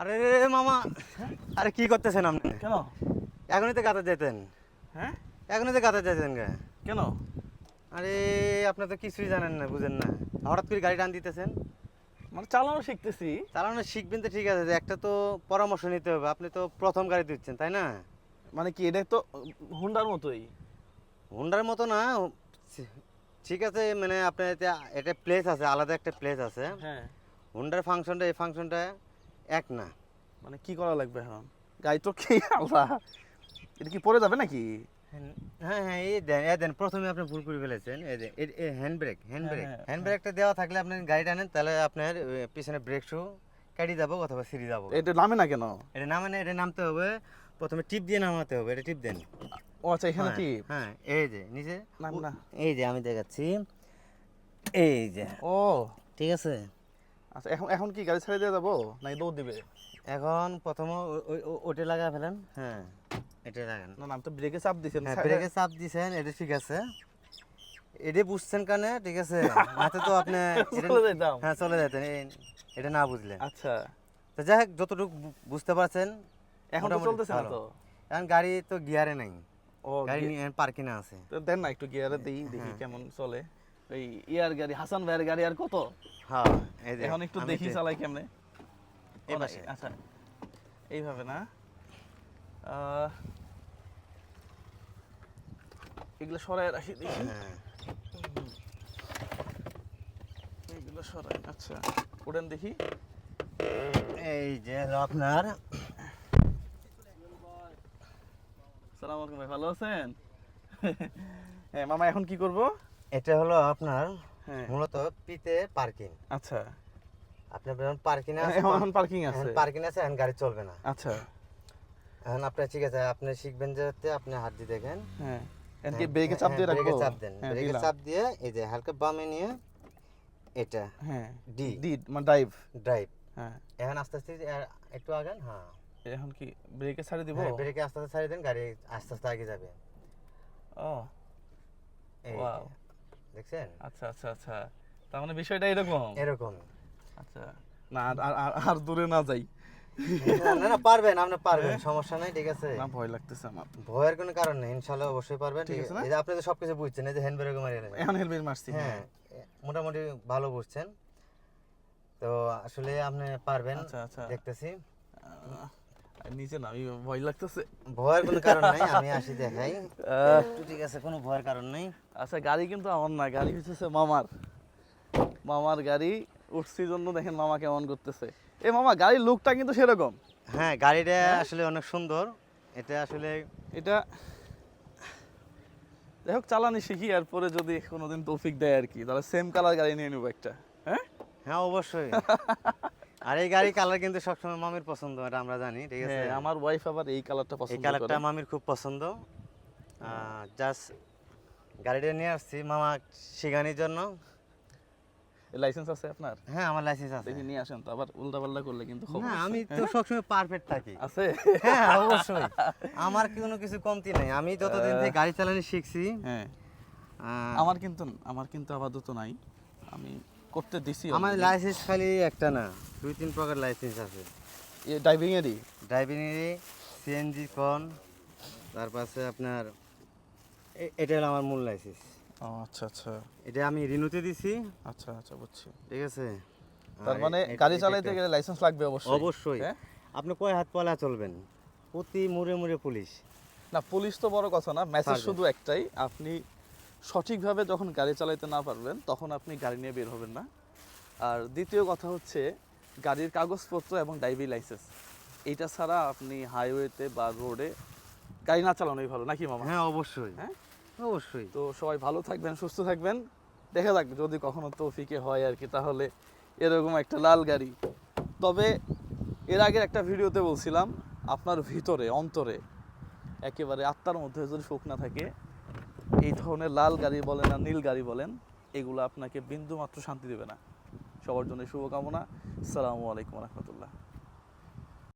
আরে মামা। আরে কি করতেছেন আপনি? কেন? এখনই তো গাতে যেতেন হ্যাঁ? এখনই তো গাতে যেতেন গে। কেন? আরে আপনি তো কিছুই জানেন না বুঝেন না। হঠাৎ করে গাড়ি টান দিতেছেন। মানে চালানো শিখতেছি। চালানো শিখবেন তো ঠিক আছে যে একটা তো পরামর্শ নিতে হবে। আপনি তো প্রথম গাড়ি দিচ্ছেন তাই না? মানে কি এটা তো হুন্ডার মতোই? হুন্ডার মতো না ঠিক আছে মানে আপনার একটা প্লেস আছে আলাদা একটা প্লেস আছে। হ্যাঁ। হুন্ডার ফাংশনটা এই ফাংশনটা এক না। মানে কি করা লাগবে এখন? গাড়ি তো কি আল্লাহ এটা কি পরে যাবে নাকি? হ্যাঁ হ্যাঁ এই দেন এই দেন প্রথমে আপনি ভুল করে ফেলেছেন। এই যে এই হ্যান্ড ব্রেক হ্যান্ড হ্যাঁ, ব্রেক হ্যাঁ, হ্যান্ড ব্রেকটা দেওয়া থাকলে আপনি গাড়ি টানেন তাহলে আপনার পিছনে ব্রেক শু কাটি যাব অথবা সিঁড়ি যাব। এটা নামে না কেন? এটা নামে না এটা নামতে হবে। প্রথমে টিপ দিয়ে নামাতে হবে এটা টিপ দেন। ও আচ্ছা এখানে হ্যাঁ, হ্যাঁ এই যে নিচে। নাম না। এই যে আমি দেখাচ্ছি। এই যে ও। ঠিক আছে? আচ্ছা এখন এখন কি গাড়ি ছেড়ে দিয়ে যাব? নাকি দৌড় দিবে? এখন প্রথমে ওটা লাগা ফেলেন। হ্যাঁ। এটা লাগান। না আমি তো ব্রেকে চাপ দিছেন হ্যাঁ ব্রেকে চাপ দিছেন এটা ঠিক আছে। এটা বুঝছেন কানে ঠিক আছে? মাথা তো আপনি চলে যাইতাম হ্যাঁ চলে যেতেন এটা না বুঝলেন আচ্ছা। তো যাই হোক যতটুকু বুঝতে পারছেন এখন তো চলতেছে না তো? এখন গাড়ি তো গিয়ারে নাই। ও গাড়ি পার্কিংয়ে আছে। তো দেন না একটু গিয়ারে দেই দেখি হ্যাঁ। কেমন চলে। এই ইয়ার গাড়ি হাসান ভাইয়ের গাড়ি আর কত? হ্যাঁ এখন একটু দেখি চালাই কেমনে। আচ্ছা এইভাবে না? এগুলো সরাই রাখি দেখি। হ্যাঁ। এগুলো সরাই আচ্ছা উড়েন দেখি। এই যে আপনার। সালাম আলাইকুম ভাই ভালো আছেন? হ্যাঁ মামা এখন কি করব? এটা হলো আপনার হ্যাঁ। মূলত পিতে পার্কিং। আচ্ছা। আপনি যখন পার্কিং আছে এখন পার্কিং আছে। পার্কিং আছে এখন গাড়ি চলবে না। আচ্ছা। এখন আপনার ঠিক আছে আপনি শিখবেন যে হচ্ছে আপনি হাত দিয়ে দেখেন। হ্যাঁ। এখন কি ব্রেকে চাপ দিয়ে রাখব ব্রেকে চাপ দেন। হ্যাঁ, ব্রেকে চাপ দিয়ে এই যে হালকা বামে নিয়ে এটা হ্যাঁ ডি। দি মানে ড্রাইভ ড্রাইভ হ্যাঁ। এখন আস্তে আস্তে একটু আগান হ্যাঁ। এখন কি ব্রেকে ছাড়ে দিব? হ্যাঁ, ব্রেকে আস্তে আস্তে ছাড়িয়ে দেন গাড়ি আস্তে আস্তে আগে যাবে। ও এই যে, Wow. দেখছেন? আচ্ছা আচ্ছা আচ্ছা। তার মানে বিষয়টা এরকম? এরকম। আচ্ছা। না আর- আর দূরে না যাই। না, পারবেন আপনি পারবেন সমস্যা নাই ঠিক আছে। না ভয় লাগতেছে আমার। ভয়ের কোনো কারণ নেই ইনশাল্লাহ অবশ্যই পারবেন। ঠিক আছে এই যে আপনি তো সবকিছু বুঝছেন এই যে হ্যান্ড ব্রেক নেবেন এখন মারছি হ্যাঁ। মোটামুটি ভালো বুঝছেন। তো আসলে আপনি পারবেন আচ্ছা আচ্ছা। দেখতেছি। নিচে ভয় লাগতেছে। ভয়ের কোনো কারণ নাই আমি আসি দেখাই। একটু ঠিক আছে কোনো ভয়ের কারণ নেই। আচ্ছা গাড়ি কিন্তু আমার না গাড়ি হচ্ছে মামার। মামার গাড়ি উঠছি জন্য দেখেন মামা কেমন করতেছে। এ মামা গাড়ির লুকটা কিন্তু সেরকম। হ্যাঁ গাড়িটা আসলে অনেক সুন্দর। এটা আসলে এটা যাই হোক চালানি শিখি আর পরে যদি কোনোদিন তৌফিক দেয় আর কি তাহলে সেম কালার গাড়ি নিয়ে নেব একটা হ্যাঁ? হ্যাঁ অবশ্যই। আর এই গাড়ি কালার কিন্তু সবসময় মামির পছন্দ এটা আমরা জানি ঠিক আছে? হ্যাঁ আমার ওয়াইফ আবার এই কালারটা পছন্দ এই কালারটা মামির খুব পছন্দ। জাস্ট গাড়িটা নিয়ে আসছি মামা শিখানির জন্য। লাইসেন্স আছে আপনার? হ্যাঁ আমার লাইসেন্স আছে। দেখি নিয়ে আসেন তো আবার উল্টা পাল্টা করলে কিন্তু না আমি তো সবসময় পারফেক্ট থাকি। আছে? হ্যাঁ অবশ্যই। আমার কোনো কিছু কমতি নাই। আমি যতদিন থেকে গাড়ি চালানো শিখছি হ্যাঁ। আমার কিন্তু আমার কিন্তু আপাতত নাই। আমি করতে দিছি আমার লাইসেন্স খালি একটা না দুই তিন প্রকার লাইসেন্স আছে। ড্রাইভিং এরই? ড্রাইভিং এর সিএনজি কন তারপর আছে আপনার এটা হলো আমার মূল লাইসেন্স ও আচ্ছা আচ্ছা। এটা আমি রিনুতে দিছি। আচ্ছা আচ্ছা বুঝছি। ঠিক আছে? তার মানে গাড়ি এটা চালাইতে গেলে লাইসেন্স লাগবে অবশ্যই। অবশ্যই। হ্যাঁ? আপনি কয় হাত পলা চলবেন? প্রতি মুড়ে মুড়ে পুলিশ। না পুলিশ তো বড় কথা না মেসেজ শুধু একটাই আপনি সঠিকভাবে যখন গাড়ি চালাইতে না পারবেন তখন আপনি গাড়ি নিয়ে বের হবেন না। আর দ্বিতীয় কথা হচ্ছে গাড়ির কাগজপত্র এবং ড্রাইভিং লাইসেন্স এইটা ছাড়া আপনি হাইওয়েতে বা রোডে গাড়ি না চালানোই ভালো নাকি মামা? হ্যাঁ অবশ্যই। হ্যাঁ? অবশ্যই। তো সবাই ভালো থাকবেন সুস্থ থাকবেন। দেখা যাক যদি কখনো তৌফিকে হয় আর কি তাহলে এরকম একটা লাল গাড়ি। তবে এর আগের একটা ভিডিওতে বলছিলাম আপনার ভিতরে অন্তরে একেবারে আত্মার মধ্যে যদি সুখ না থাকে এই ধরনের লাল গাড়ি বলেন আর নীল গাড়ি বলেন, এগুলো আপনাকে বিন্দুমাত্র শান্তি দেবে না। সবার জন্য শুভকামনা। সালামু আলাইকুম রহমতুল্লাহ।